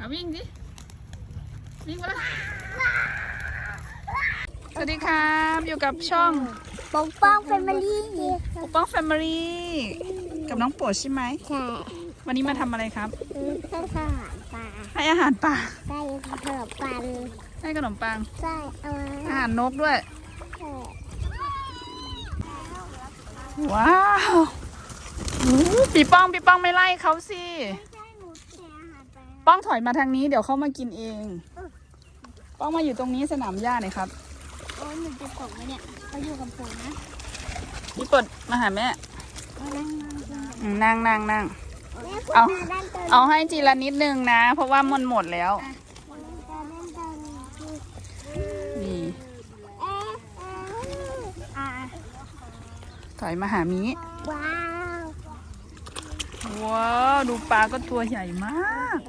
เอาวิ่งดิวิ่งมาแล้วสวัสดีครับอยู่กับช่องปกป้องแฟมิลี่ปกป้องแฟมิลี่กับน้องโปรดใช่ไหมใช่วันนี้มาทำอะไรครับคือข้าวสารปลาให้อาหารปลาใส่ขนมปังให้ขนมปังใส่เอาอาหารนกด้วยใส่ว้าวอู้ปีป้องปีป้องไม่ไล่เขาสิ ปลาป้องถอยมาทางนี้เดี๋ยวเขามากินเอง ป้องมาอยู่ตรงนี้สนามหญ้าหน่อยครับโอ้ยหนูจะตกไหมเนี่ยเขาอยู่กับผมนะพี่เปิดมาหาแม่เอานั่งนั่งนั่งอืมนั่งนั่งนั่ง แม่พูดเอา มาด้านตรงเอาให้ทีละนิดนึงนะ เพราะว่ามันหมดแล้วด้านตรงนี้คือนี่ เอ๊ะเอ๊ะอ่าถอยมาหามีว้าวว้าวดูปลาก็ตัวใหญ่มาก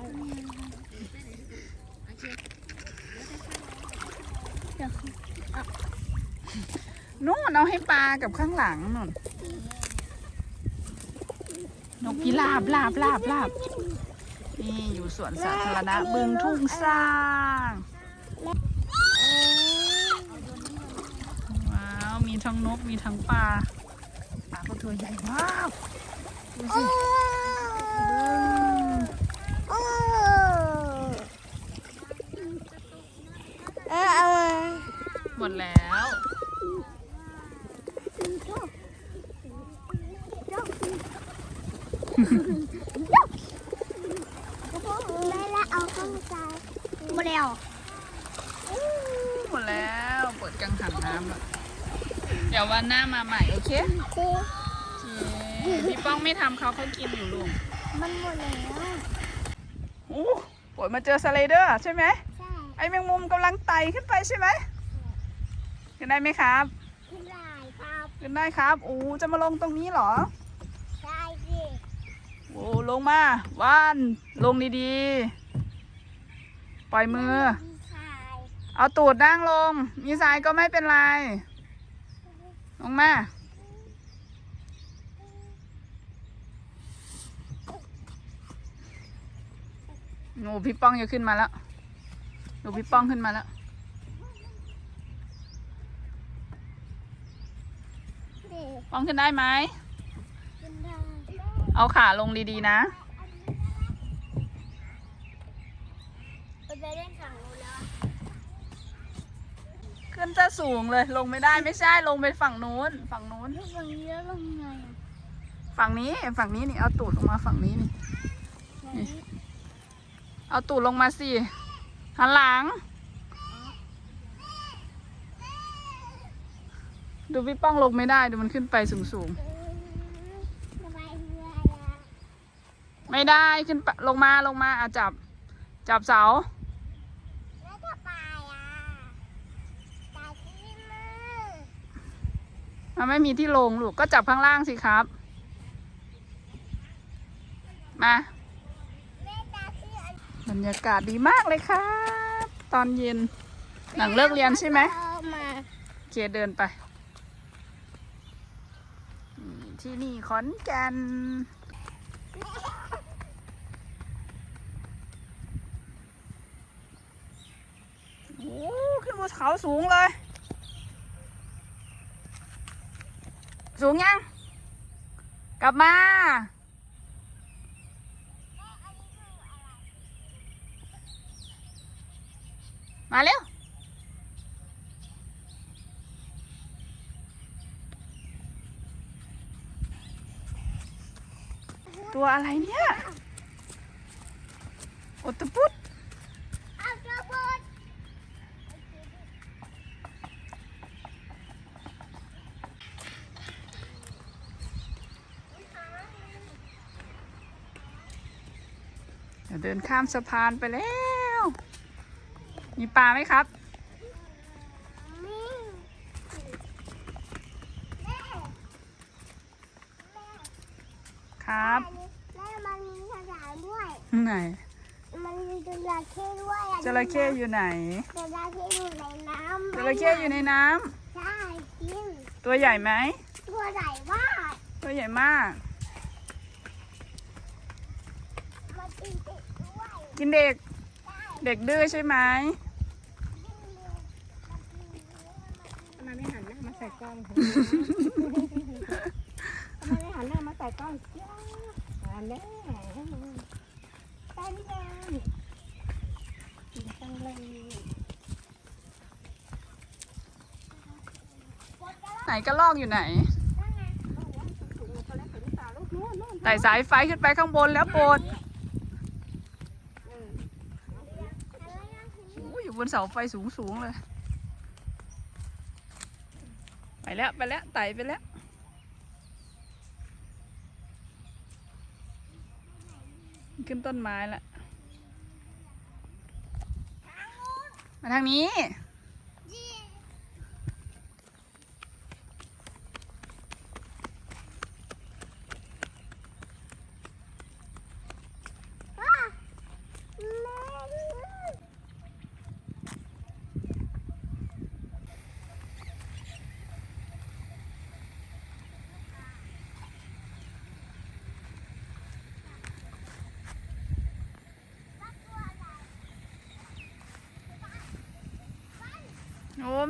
นู่นเอาให้ปลากับข้างหลังนู่นนกพิราบลาบลาบลาบนี่อยู่สวนสาธารณะบึงทุ่งสร้างว้าวมีทั้งนกมีทั้งปลาปลาก็ตัวใหญ่มากดูสิโอ้เออเออหมดแล้ว แม่ละเอาเข้าใจหมดแล้ว หมดแล้วเปิดกังหันน้ำแล้วเดี๋ยววันหน้ามาใหม่โอเคคือโอเคพี่ป้องไม่ทำเขาเขากินอยู่ลุงมันหมดแล้วอู้ปวดมาเจอสไลเดอร์ใช่ไหมใช่ไอ้แมงมุมกำลังไต่ขึ้นไปใช่ไหมขึ้นได้ไหมครับขึ้นได้ครับขึ้นได้ครับอู้จะมาลงตรงนี้เหรอใช่สิโอ้ลงมาว่านลงดีๆ ปล่อยมือพี่ชาย เอาตูดนั่งลง มีสายก็ไม่เป็นไร ลงมา หนูพี่ป้องจะขึ้นมาแล้ว หนูพี่ป้องขึ้นมาแล้ว ป้องขึ้นได้ไหม เอาขาลงดีๆนะไปเล่นฝั่งนู้นแล้ว ขึ้นจะสูงเลย ลงไม่ได้ไม่ใช่ลงไปฝั่งนู้น ฝั่งนู้น ฝั่งนี้แล้วลงไงฝั่งนี้ฝั่งนี้นี่เอาตูดลงมาฝั่งนี้นี่นี่ เอาตูดลงมาสิหันหลัง ดูพี่ป้องลงไม่ได้ดูมันขึ้นไปสูงสบายเรืออะๆไม่ได้ขึ้นไปลงมาลงมาอะจับ จับเสา แล้วจะไปอะตาที่มือ มันไม่มีที่ลงลูกก็จับข้างล่างสิครับ มาบรรยากาศดีมากเลยครับ ตอนเย็นหลังเลิกเรียนใช่ไหมเอามาโอเคเดินไปที่นี่ขอนแก่นโอ้ขึ้นบนเขาสูงเลย สูงยังกลับมา มาเร็ว ตัวอะไรเนี่ยโอตพุด เอากระโดด เดินข้ามสะพานไปแล้ว มีปลาไหมครับ ครับ แม่มันมีภาษด้วย ไหน มันมีจระเข้ด้วยอะจระเข้อยู่ไหนจระเข้อยู่ในน้ำจระเข้อยู่ในน้ำใช่จริงตัวใหญ่ไหมตัวใหญ่มาก ตัวใหญ่มาก มัน กินเด็กด้วยกินเด็ก เด็กดื้อใช่ไหมทำไมไม่หันหน้ามาใส่กล้องทำไมไม่หันหน้ามาใส่กล้องเจ้าหันแน่ได้หรือยังดีจังเลยไหนกระลอกอยู่ไหนถุงมือเขาแล้วถึงตาลูกนู่นนู่นไต่สายไฟขึ้นไปข้างบนแล้วโปรดโอยู่บนเสาไฟสูงสูงๆเลย ไปแล้วไปแล้วไต่ไปแล้วขึ้นต้นไม้ละมาทางนี้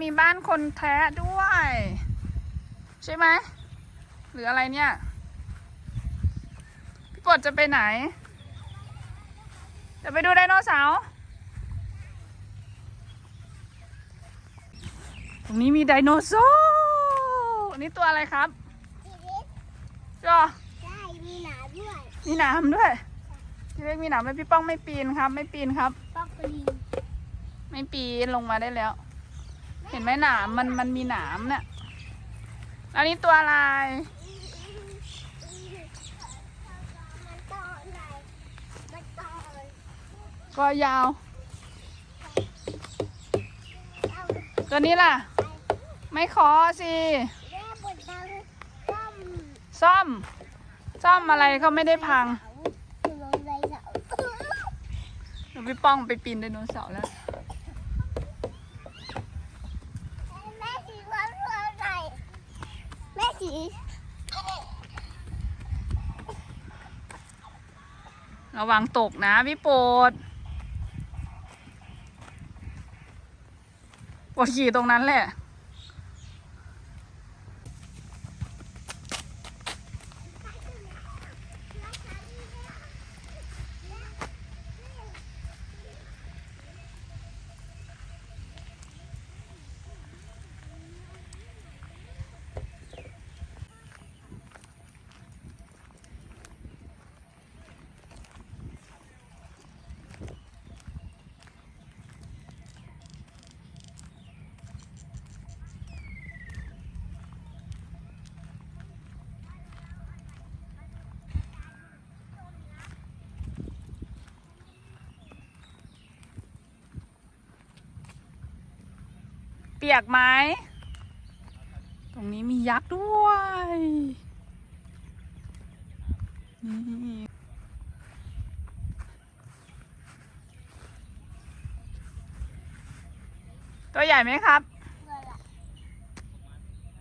มีบ้านคนแท้ด้วย ใช่ไหมหรืออะไรเนี่ย พี่ปดจะไปไหน จะไปดูไดโนเสาร์ตรงนี้มีไดโนเสาร์อันนี้ตัวอะไรครับจอใช่มีหนาด้วย มีหนามด้วยพี่เล็กมีหนามไหมพี่ป้องไม่ปีนครับ ไม่ปีนครับป๊อกกรีไม่ปีนลงมาได้แล้ว เห็นไหมหนามมันมันมีหนามเนี่ยอันนี้ตัวอะไรมันต่อยก็ยาวเอาตัวนี้ล่ะ ไม่ขอสิแม่บดดังต้มซ่อม ซ่อมอะไรเขาไม่ได้พังเสาคืองไรเสาหนูพี่ป้องไปปีนไดโนเสาร์แล้ว แม่สีฟ้าฟ้าใส่แม่ สีระวังตกนะพี่โปรดปวดขี่ตรงนั้นแหละ เปียกไหม ตรงนี้มียักษ์ด้วย นี่ตัวใหญ่ไหมครับเงินละ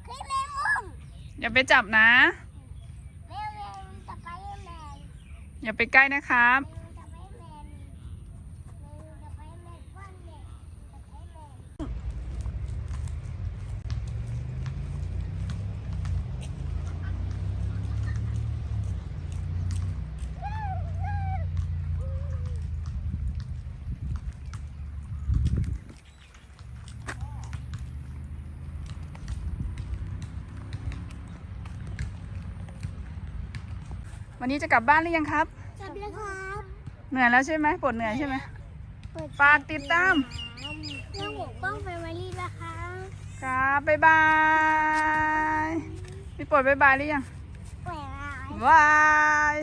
พี่แมงมุมอย่าไปจับนะแม่แมงจะไปแมงอย่าไปใกล้นะครับ แมงจะไปแมงแมงจะไปแมงก้อนแมงจะไปแมง วันนี้จะกลับบ้านหรือยังครับจับเลยครับเหนื่อยแล้วใช่ไหมปวดเหนื่อยใช่ไหมเปิดฝากติดตามเรื่องปกป้องแฟมิลี่นะคะครับบ๊ายบายพี่ปวดบ๊ายบายหรือยังแหวนบาย